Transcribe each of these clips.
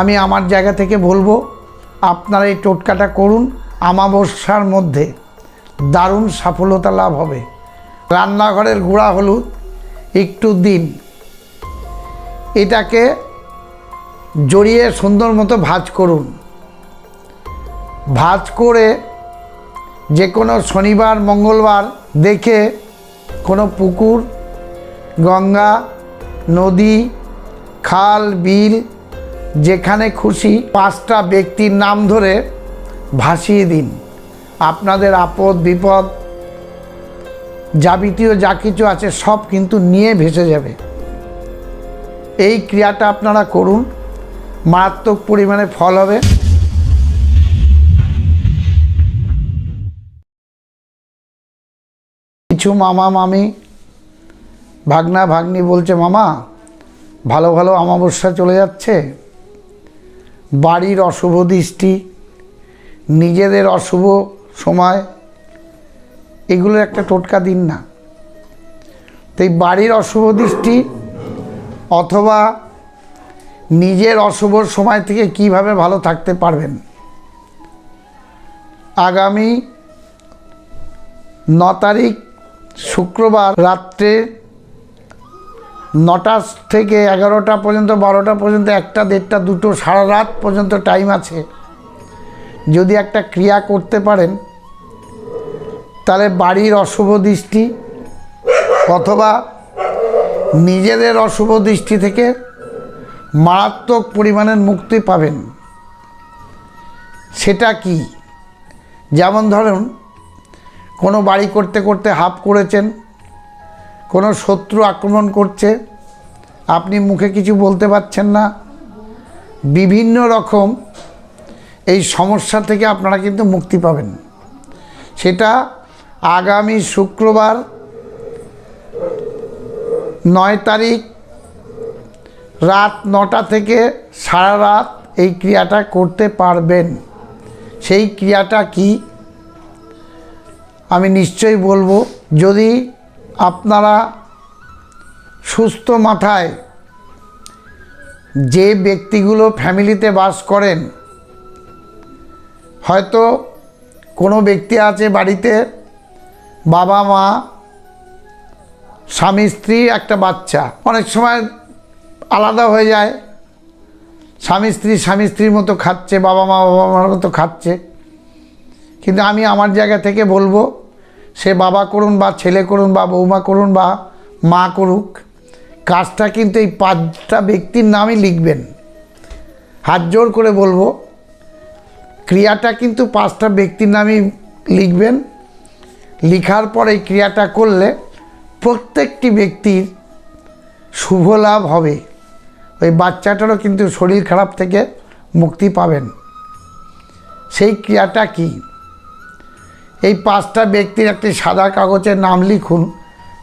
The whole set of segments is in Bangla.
আমি আমার জায়গা থেকে বলব, আপনারা এই টোটকাটা করুন আমাবস্যার মধ্যে। দারুণ সফলতা লাভ হবে। রান্নাঘরের গুঁড়া হলুদ, একটু দিন। এটাকে জড়িয়ে সুন্দর মতো ভাজ করুন। ভাজ করে যে কোনো শনিবার, মঙ্গলবার দেখে কোনো পুকুর, গঙ্গা, নদী, খাল, বিল যেখানে খুশি পাঁচটা ব্যক্তির নাম ধরে ভাসিয়ে দিন। আপনাদের আপদ, বিপদ, যাবতীয় যা কিছু আছে সব কিন্তু নিয়ে ভেসে যাবে। এই ক্রিয়াটা আপনারা করুন। মারাত্মক পরিমাণে ফল হবে। কিছু মামা মামি, ভাগনা ভাগ্নি বলছে, মামা, ভালো ভালো অমাবস্যা চলে যাচ্ছে। বাড়ির অশুভ দৃষ্টি, নিজেদের অশুভ সময় এগুলো একটা টোটকা দিন না। তাই বাড়ির অশুভ দৃষ্টি অথবা নিজের অশুভ সময় থেকে কীভাবে ভালো থাকতে পারবেন। আগামী ন তারিখ, শুক্রবার রাত্রে নটা থেকে এগারোটা পর্যন্ত, বারোটা পর্যন্ত, একটা, দেড়টা, দুটো, সারা রাত পর্যন্ত টাইম আছে। যদি একটা ক্রিয়া করতে পারেন, তাহলে বাড়ির অশুভ দৃষ্টি অথবা নিজেদের অশুভ দৃষ্টি থেকে মারাত্মক পরিমাণের মুক্তি পাবেন। সেটা কি? যেমন ধরুন, কোনো বাড়ি করতে করতে হাফ করেছেন কোনো শত্রু আক্রমণ করছে, আপনি মুখে কিছু বলতে পারছেন না। বিভিন্ন রকম এই সমস্যা থেকে আপনারা কিন্তু মুক্তি পাবেন। সেটা আগামী শুক্রবার নয় তারিখ রাত নটা থেকে সারা রাত এই ক্রিয়াটা করতে পারবেন। সেই ক্রিয়াটা কি? আমি নিশ্চয়ই বলব, যদি আপনারা সুস্থ মাথায় যে ব্যক্তিগুলো ফ্যামিলিতে বাস করেন, হয়তো কোনো ব্যক্তি আছে বাড়িতে, বাবা, মা, স্বামী, স্ত্রী, একটা বাচ্চা। অনেক সময় আলাদা হয়ে যায়। স্বামী, স্ত্রী, স্বামী, স্ত্রীর মতো খাচ্ছে, বাবা, মা, বাবা, মার মতো খাচ্ছে। কিন্তু আমি আমার জায়গা থেকে বলব সে বাবা করুন বা ছেলে করুন বা বৌমা করুন বা মা করুক, কাজটা কিন্তু এই পাঁচটা ব্যক্তির নামই লিখবেন। হাত জোর করে বলব, ক্রিয়াটা কিন্তু পাঁচটা ব্যক্তির নামই লিখবেন। লিখার পর এই ক্রিয়াটা করলে প্রত্যেকটি ব্যক্তির শুভ লাভ হবে। ওই বাচ্চাটারও কিন্তু শরীর খারাপ থেকে মুক্তি পাবেন। সেই ক্রিয়াটা কী? এই পাঁচটা ব্যক্তির একটি সাদা কাগজের নাম লিখুন,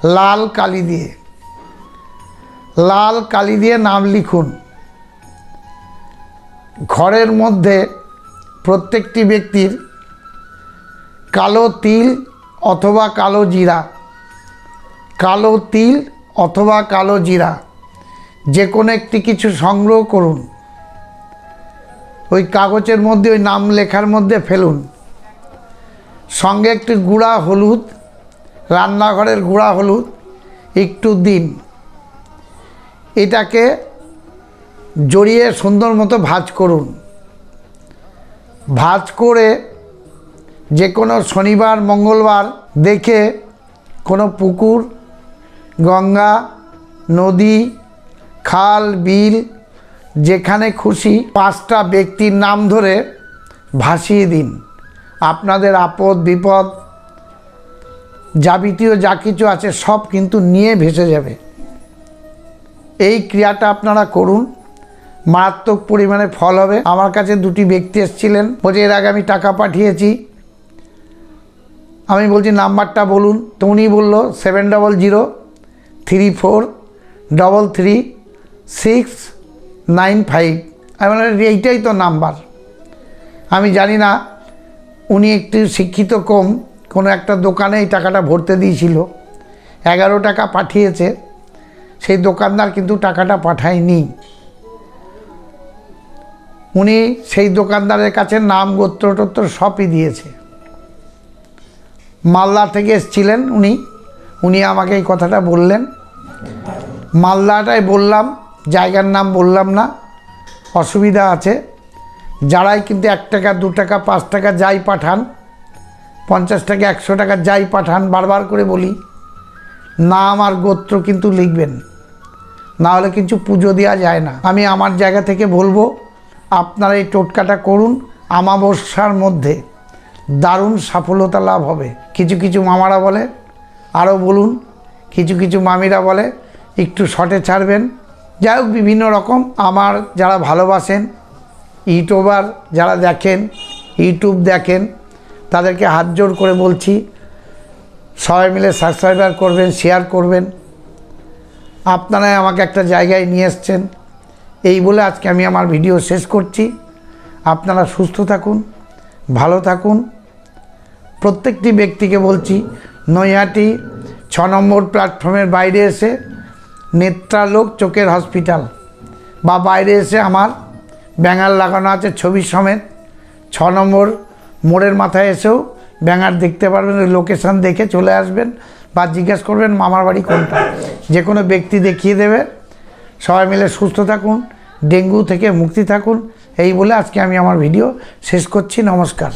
লাল কালি দিয়ে। লাল কালি দিয়ে নাম লিখুন। ঘরের মধ্যে প্রত্যেকটি ব্যক্তির কালো তিল অথবা কালো জিরা। কালো তিল অথবা কালো জিরা। যে কোনো একটি কিছু সংগ্রহ করুন। ওই কাগজের মধ্যে, ওই নাম লেখার মধ্যে ফেলুন। সঙ্গে একটি গুঁড়া হলুদ, রান্নাঘরের গুঁড়া হলুদ, একটু দিন এটাকে জড়িয়ে সুন্দর মতো ভাজ করুন। ভাজ করে যে কোনো শনিবার, মঙ্গলবার দেখে কোনো পুকুর, গঙ্গা, নদী, খাল, বিল, যেখানে খুশি পাঁচটা ব্যক্তির নাম ধরে ভাসিয়ে দিন। আপনাদের আপদ, বিপদ, যাবতীয় যা কিছু আছে, সব কিন্তু নিয়ে ভেসে যাবে। এই ক্রিয়াটা আপনারা করুন। মারাত্মক পরিমাণে ফল হবে। আমার কাছে দুটি ব্যক্তি এসেছিলেন, বলছে, এর আগে আমি টাকা পাঠিয়েছি। আমি বলছি, নাম্বারটা বলুন। তো উনি বলল, seven double zero three four double three six nine five. আমি এইটাই তো নাম্বার। আমি জানি না উনি একটু শিক্ষিত কম, কোনো একটা দোকানে এই টাকাটা ভরতে দিয়েছিল। এগারো টাকা পাঠিয়েছে, সেই দোকানদার কিন্তু টাকাটা পাঠায়নি। উনি সেই দোকানদারের কাছে নাম গোত্র টোত্র সবই দিয়েছে। মালদা থেকে এসছিলেন উনি। উনি আমাকে এই কথাটা বললেন। মালদাটাই বললাম, জায়গার নাম বললাম না, অসুবিধা আছে। যারাই কিন্তু এক টাকা, দু টাকা, পাঁচ টাকা যাই পাঠান, পঞ্চাশ টাকা, একশো টাকা যাই পাঠান, বারবার করে বলি, নাম আর গোত্র কিন্তু লিখবেন। না হলে কিছু পুজো দেওয়া যায় না। আমি আমার জায়গা থেকে বলব, আপনারা এই টোটকাটা করুন আমাবস্যার মধ্যে। দারুণ সফলতা লাভ হবে। কিছু কিছু মামারা বলে, আরও বলুন, কিছু কিছু মামিরা বলে, একটু শর্টে ছাড়বেন। যাই হোক, বিভিন্ন রকম আমার যারা ভালোবাসেন ইউটিউবার যারা দেখেন, ইউটিউব দেখেন, তাদেরকে হাত জোর করে বলছি, সবাই মিলে সাবস্ক্রাইবার করবেন শেয়ার করবেন। আপনারাই আমাকে একটা জায়গায় নিয়ে এসছেন। এই বলে আজকে আমি আমার ভিডিও শেষ করছি। আপনারা সুস্থ থাকুন, ভালো থাকুন। প্রত্যেকটি ব্যক্তিকে বলছি, নৈহাটি ছ নম্বর প্ল্যাটফর্মের বাইরে এসে নেত্রালোক চোখের হসপিটাল বা বাইরে এসে আমার ব্যাঙার লাগানো আছে ছবি সমেত। ছ নম্বর, মোড়ের মাথায় এসেও ব্যাঙার দেখতে পারবেন লোকেশান দেখে চলে আসবেন বা জিজ্ঞেস করবেন মামার বাড়ি কোনটা। যে কোনো ব্যক্তি দেখিয়ে দেবে। সবাই মিলে সুস্থ থাকুন, ডেঙ্গু থেকে মুক্তি থাকুন। এই বলে আজকে আমি আমার ভিডিও শেষ করছি। নমস্কার।